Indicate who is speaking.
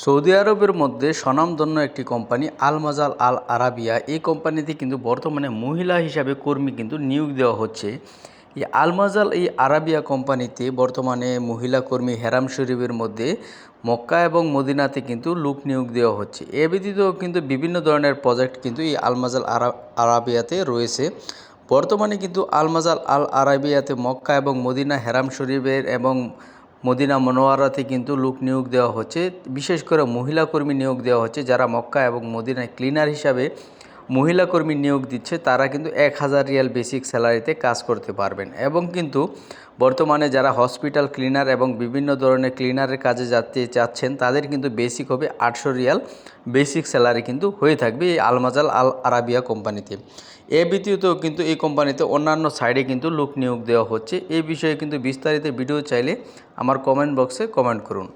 Speaker 1: Saudi আরবের মধ্যে স্বনামধন্য একটি কোম্পানি আলমাজাল আল আরাবিয়া, এই কোম্পানিতে কিন্তু বর্তমানে মহিলা হিসাবে কর্মী কিন্তু নিয়োগ দেওয়া হচ্ছে। এই আলমাজাল এই আরাবিয়া কোম্পানিতে বর্তমানে মহিলা কর্মী হেরাম শরীফের মধ্যে মক্কা এবং মদিনাতে কিন্তু লোক নিয়োগ দেওয়া হচ্ছে। এ ব্যতীত কিন্তু বিভিন্ন ধরনের প্রজেক্ট কিন্তু এই আলমাজাল আরা, আরাবিয়াতে রয়েছে। বর্তমানে কিন্তু আলমাজাল আল আরাবিয়াতে মক্কা এবং মদিনা হেরাম শরীফের এবং মদিনা মনোয়ারাতে কিন্তু লোক নিয়োগ দেওয়া হচ্ছে। বিশেষ করে মহিলা কর্মী নিয়োগ দেওয়া হচ্ছে যারা মক্কা এবং মদিনায় ক্লিনার হিসাবে মহিলা কর্মী নিয়োগ দিচ্ছে, তারা কিন্তু এক হাজার রিয়াল বেসিক স্যালারিতে কাজ করতে পারবেন। এবং কিন্তু বর্তমানে যারা হসপিটাল ক্লিনার এবং বিভিন্ন ধরনের ক্লিনারের কাজে যাতে চাচ্ছেন তাদের কিন্তু বেসিক হবে আটশো রিয়াল বেসিক স্যালারি কিন্তু হয়ে থাকবে এই আলমাজাল আল আরাবিয়া কোম্পানিতে। এ ব্যতীত কিন্তু এই কোম্পানিতে অন্যান্য সাইডে কিন্তু লোক নিয়োগ দেওয়া হচ্ছে। এই বিষয়ে কিন্তু বিস্তারিত ভিডিও চাইলে আমার কমেন্ট বক্সে কমেন্ট করুন।